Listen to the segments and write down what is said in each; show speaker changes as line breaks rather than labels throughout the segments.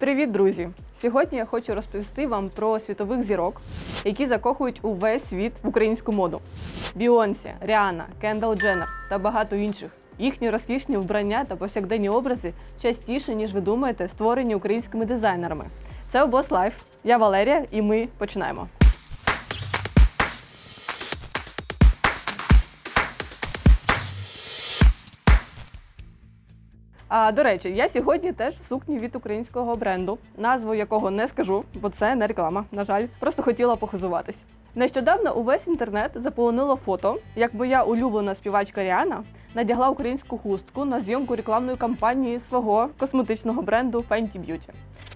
Привіт, друзі! Сьогодні я хочу розповісти вам про світових зірок, які закохують увесь світ в українську моду: Біонсі, Ріана, Кендал Дженнер та багато інших. Їхні розкішні вбрання та повсякденні образи частіше, ніж ви думаєте, створені українськими дизайнерами. Це обос Лайф. Я Валерія, і ми починаємо. А до речі, я сьогодні теж в сукні від українського бренду, назву якого не скажу, бо це не реклама. На жаль, просто хотіла похизуватись. Нещодавно увесь інтернет заполонило фото, як моя улюблена співачка Ріана надягла українську хустку на зйомку рекламної кампанії свого косметичного бренду Fenty Beauty.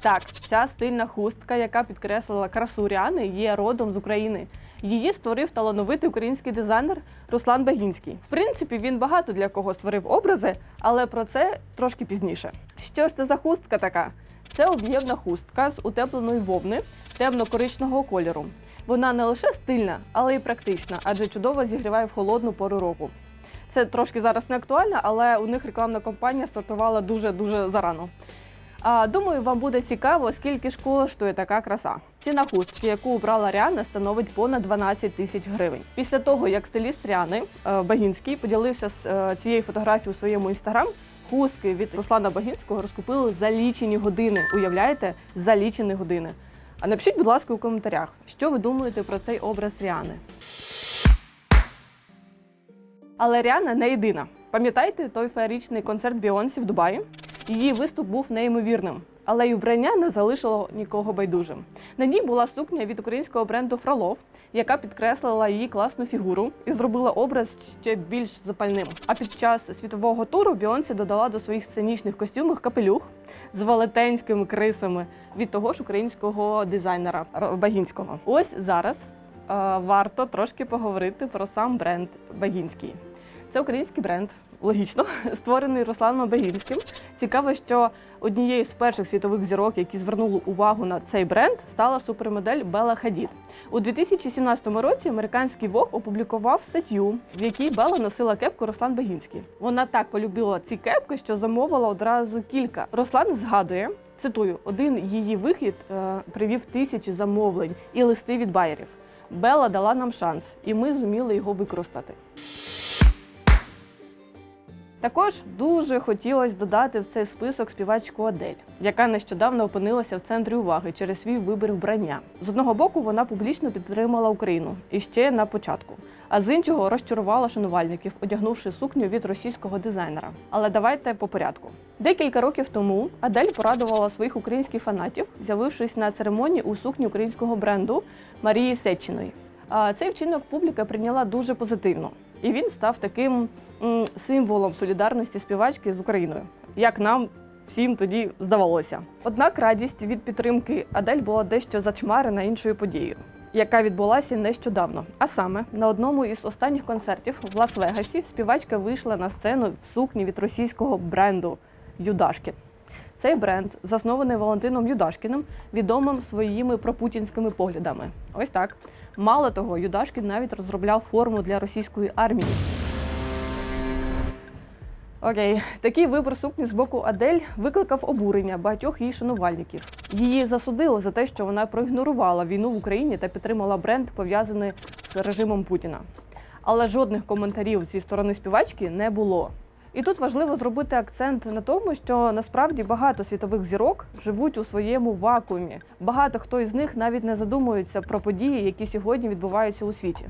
Так, ця стильна хустка, яка підкреслила красу Ріани, є родом з України. Її створив талановитий український дизайнер Руслан Багінський. В принципі, він багато для кого створив образи, але про це трошки пізніше. Що ж це за хустка така? Це об'ємна хустка з утепленої вовни темно-коричного кольору. Вона не лише стильна, але й практична, адже чудово зігріває в холодну пору року. Це трошки зараз не актуально, але у них рекламна кампанія стартувала дуже дуже зарано. Думаю, вам буде цікаво, скільки ж коштує така краса. Ціна хустки, яку обрала Ріана, становить понад 12 тисяч гривень. Після того, як стиліст Ріани е, Багінський поділився з е, цією фотографією у своєму інстаграм, хустки від Руслана Багінського розкупили за лічені години. Уявляєте, за лічені години. А напишіть, будь ласка, у коментарях, що ви думаєте про цей образ Ріани. Але Ріана не єдина. Пам'ятаєте той феєричний концерт Біонсі в Дубаї? Її виступ був неймовірним, але й вбрання не залишило нікого байдужим. На ній була сукня від українського бренду Фролов, яка підкреслила її класну фігуру і зробила образ ще більш запальним. А під час світового туру Біонсі додала до своїх сценічних костюмів капелюх з велетенськими крисами від того ж українського дизайнера Багінського. Ось зараз е, варто трошки поговорити про сам бренд Багінський. Це український бренд, логічно, створений Русланом Багінським. Цікаво, що однією з перших світових зірок, які звернули увагу на цей бренд, стала супермодель Бела Хадід. У 2017 році американський Vogue опублікував статтю, в якій Бела носила кепку Руслан Багінський. Вона так полюбила ці кепки, що замовила одразу кілька. Руслан згадує. Цитую, один її вихід е, привів тисячі замовлень і листи від байерів. Бела дала нам шанс, і ми зуміли його використати. Також дуже хотілося додати в цей список співачку Адель, яка нещодавно опинилася в центрі уваги через свій вибір вбрання. З одного боку, вона публічно підтримала Україну і ще на початку, а з іншого розчарувала шанувальників, одягнувши сукню від російського дизайнера. Але давайте по порядку. Декілька років тому Адель порадувала своїх українських фанатів, з'явившись на церемонії у сукні українського бренду Марії Сечиної. А цей вчинок публіка прийняла дуже позитивно, і він став таким символом солідарності співачки з Україною, як нам всім тоді здавалося. Однак радість від підтримки Адель була дещо зачмарена іншою подією, яка відбулася нещодавно. А саме на одному із останніх концертів в Лас-Вегасі співачка вийшла на сцену в сукні від російського бренду Юдашкін. Цей бренд заснований Валентином Юдашкіним, відомим своїми пропутінськими поглядами. Ось так. Мало того, Юдашкін навіть розробляв форму для російської армії. Окей, такий вибір сукні з боку Адель викликав обурення багатьох її шанувальників. Її засудили за те, що вона проігнорувала війну в Україні та підтримала бренд, пов'язаний з режимом Путіна. Але жодних коментарів зі сторони співачки не було. І тут важливо зробити акцент на тому, що насправді багато світових зірок живуть у своєму вакуумі. Багато хто із них навіть не задумується про події, які сьогодні відбуваються у світі.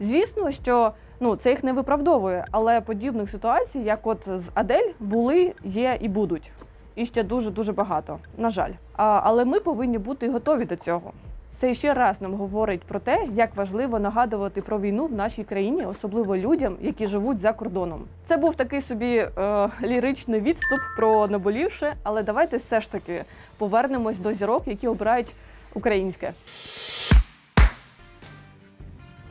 Звісно, що ну це їх не виправдовує, але подібних ситуацій, як от з Адель, були, є і будуть. І ще дуже дуже багато. На жаль. А, але ми повинні бути готові до цього. Це ще раз нам говорить про те, як важливо нагадувати про війну в нашій країні, особливо людям, які живуть за кордоном. Це був такий собі е, ліричний відступ про наболівше, але давайте все ж таки повернемось до зірок, які обирають українське.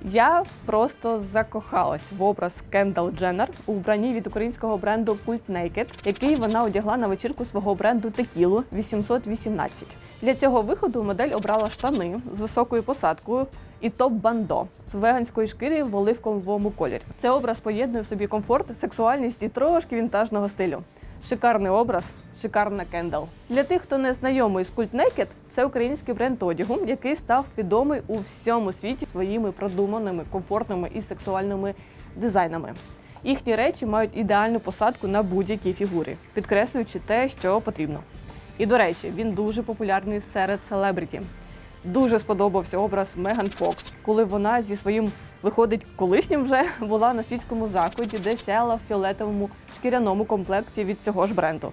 Я просто закохалась в образ Кендал Дженнер у вбранні від українського бренду Cult Naked, який вона одягла на вечірку свого бренду Текілу 818. Для цього виходу модель обрала штани з високою посадкою і топ-бандо з веганської шкіри в оливковому кольорі. Цей образ поєднує в собі комфорт, сексуальність і трошки вінтажного стилю. Шикарний образ, шикарна кендал. Для тих, хто не знайомий з Cult Naked, це український бренд одягу, який став відомий у всьому світі своїми продуманими, комфортними і сексуальними дизайнами. Їхні речі мають ідеальну посадку на будь-якій фігурі, підкреслюючи те, що потрібно. І до речі, він дуже популярний серед селебриті. Дуже сподобався образ Меган Фокс, коли вона зі своїм виходить колишнім вже була на світському заході, де сяяла в фіолетовому шкіряному комплекті від цього ж бренду.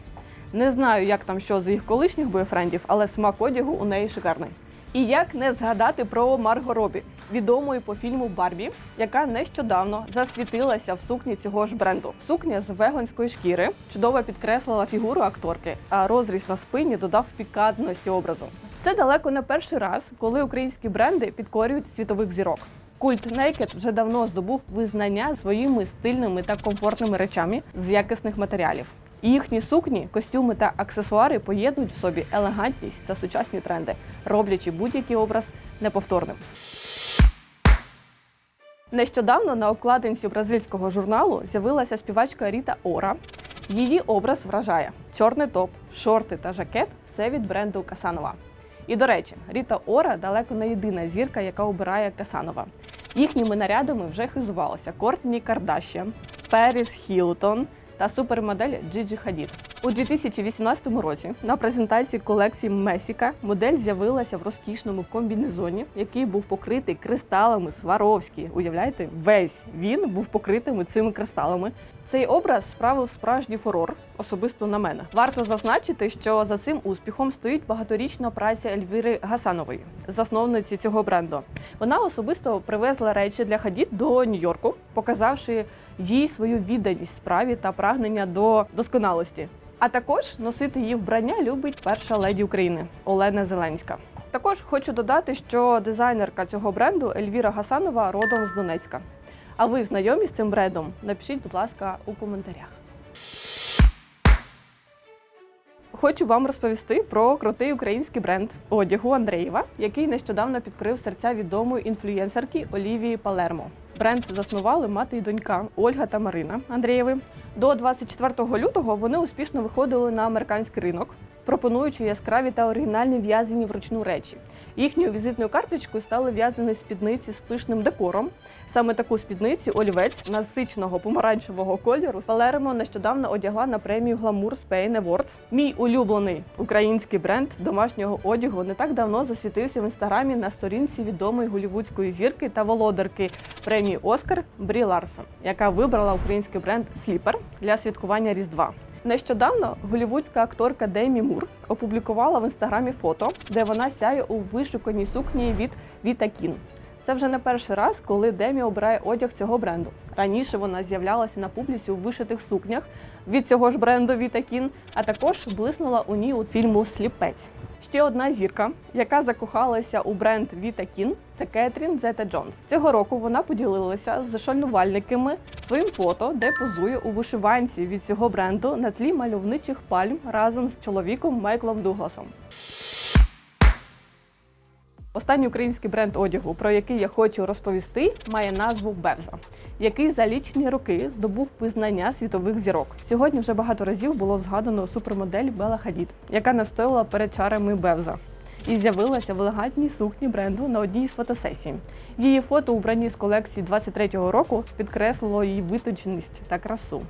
Не знаю, як там що з їх колишніх бойфрендів, але смак одягу у неї шикарний. І як не згадати про Марго Робі, відомої по фільму Барбі, яка нещодавно засвітилася в сукні цього ж бренду. Сукня з веганської шкіри чудово підкреслила фігуру акторки, а розріз на спині додав пікантності образу. Це далеко не перший раз, коли українські бренди підкорюють світових зірок. Культ Naked вже давно здобув визнання своїми стильними та комфортними речами з якісних матеріалів. І Їхні сукні, костюми та аксесуари поєднують в собі елегантність та сучасні тренди, роблячи будь-який образ неповторним. Нещодавно на обкладинці бразильського журналу з'явилася співачка Ріта Ора. Її образ вражає: чорний топ, шорти та жакет все від бренду Касанова. І до речі, Ріта Ора далеко не єдина зірка, яка обирає Касанова. Їхніми нарядами вже хизувалися Кортні Кардашян, Періс Хілтон та супермодель Джиджі Хадід. У 2018 році на презентації колекції Месіка модель з'явилася в розкішному комбінезоні, який був покритий кристалами Сваровські. Уявляєте, весь він був покритими цими кристалами. Цей образ справив справжній фурор, особисто на мене. Варто зазначити, що за цим успіхом стоїть багаторічна праця Ельвіри Гасанової, засновниці цього бренду. Вона особисто привезла речі для Хадід до Нью-Йорку, показавши їй свою відданість справі та прагнення до досконалості. А також носити її вбрання любить перша леді України Олена Зеленська. Також хочу додати, що дизайнерка цього бренду Ельвіра Гасанова родом з Донецька. А ви знайомі з цим брендом? Напишіть, будь ласка, у коментарях. Хочу вам розповісти про крутий український бренд одягу Андреєва, який нещодавно підкрив серця відомої інфлюєнсерки Олівії Палермо. Бренд заснували мати і донька Ольга та Марина Андрієви. До 24 лютого вони успішно виходили на американський ринок, пропонуючи яскраві та оригінальні в'язані вручну речі. Їхньою візитною карточкою стали в'язані спідниці з пишним декором. Саме таку спідницю олівець насиченого помаранчевого кольору Палермо нещодавно одягла на премію Glamour Spain Awards. Мій улюблений український бренд домашнього одягу не так давно засвітився в інстаграмі на сторінці відомої голівудської зірки та володарки премії Оскар Брі Ларсон, яка вибрала український бренд Сліпер для святкування Різдва. Нещодавно голівудська акторка Демі Мур опублікувала в інстаграмі фото, де вона сяє у вишуканій сукні від Віта Кін. Це вже не перший раз, коли Демі обирає одяг цього бренду. Раніше вона з'являлася на публіці у вишитих сукнях від цього ж бренду Вітакін, а також блиснула у ній у фільму Сліпець. Ще одна зірка, яка закохалася у бренд Вітакін, це Кетрін Зета Джонс. Цього року вона поділилася з шальнувальниками своїм фото, де позує у вишиванці від цього бренду на тлі мальовничих пальм разом з чоловіком Майклом Дугласом. Останній український бренд одягу, про який я хочу розповісти, має назву Бевза, який за лічні роки здобув визнання світових зірок. Сьогодні вже багато разів було згадано супермодель Бела Хадід, яка настояла перед чарами Бевза. І з'явилася в елегантній сукні бренду на одній з фотосесій. Її фото у бранні з колекції 23-го року підкреслило її витонченість та красу.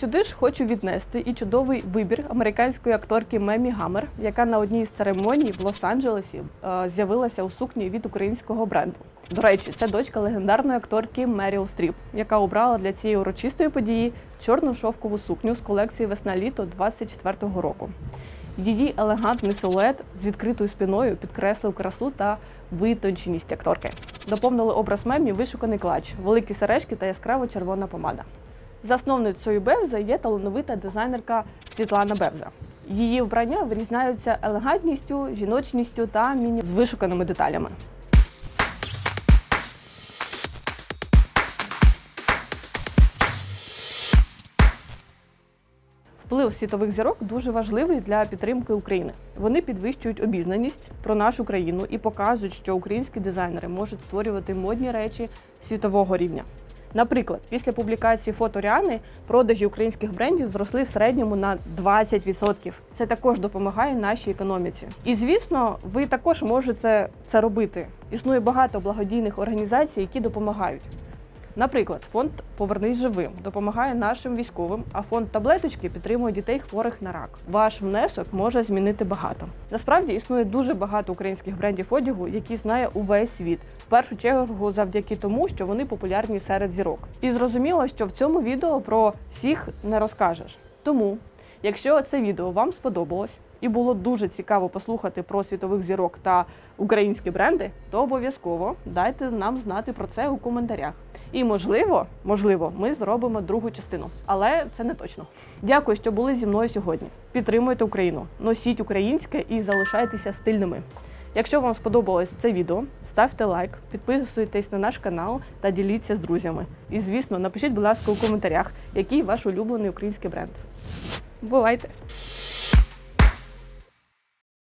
Сюди ж хочу віднести і чудовий вибір американської акторки Мемі Гаммер, яка на одній з церемоній в Лос-Анджелесі е, з'явилася у сукні від українського бренду. До речі, це дочка легендарної акторки Меріл Стріп, яка обрала для цієї урочистої події чорну шовкову сукню з колекції весна-літо 24-го року. Її елегантний силует з відкритою спиною підкреслив красу та витонченість акторки. Доповнили образ мемі вишуканий клач, великі сережки та яскраво червона помада. Засновницею Бевза є талановита дизайнерка Світлана Бевза. Її вбрання вирізняються елегантністю, жіночністю та міні з вишуканими деталями. Вплив світових зірок дуже важливий для підтримки України. Вони підвищують обізнаність про нашу країну і показують, що українські дизайнери можуть створювати модні речі світового рівня. Наприклад, після публікації фото Ріани продажі українських брендів зросли в середньому на 20%. Це також допомагає нашій економіці. І звісно, ви також можете це робити. Існує багато благодійних організацій, які допомагають. Наприклад, фонд Повернись живим допомагає нашим військовим, а фонд таблеточки підтримує дітей хворих на рак. Ваш внесок може змінити багато. Насправді існує дуже багато українських брендів одягу, які знає увесь світ. В першу чергу завдяки тому, що вони популярні серед зірок. І зрозуміло, що в цьому відео про всіх не розкажеш. Тому, якщо це відео вам сподобалось і було дуже цікаво послухати про світових зірок та українські бренди, то обов'язково дайте нам знати про це у коментарях. І можливо, можливо, ми зробимо другу частину, але це не точно. Дякую, що були зі мною сьогодні. Підтримуйте Україну, носіть українське і залишайтеся стильними. Якщо вам сподобалось це відео, ставте лайк, підписуйтесь на наш канал та діліться з друзями. І звісно, напишіть, будь ласка, у коментарях, який ваш улюблений український бренд. Бувайте!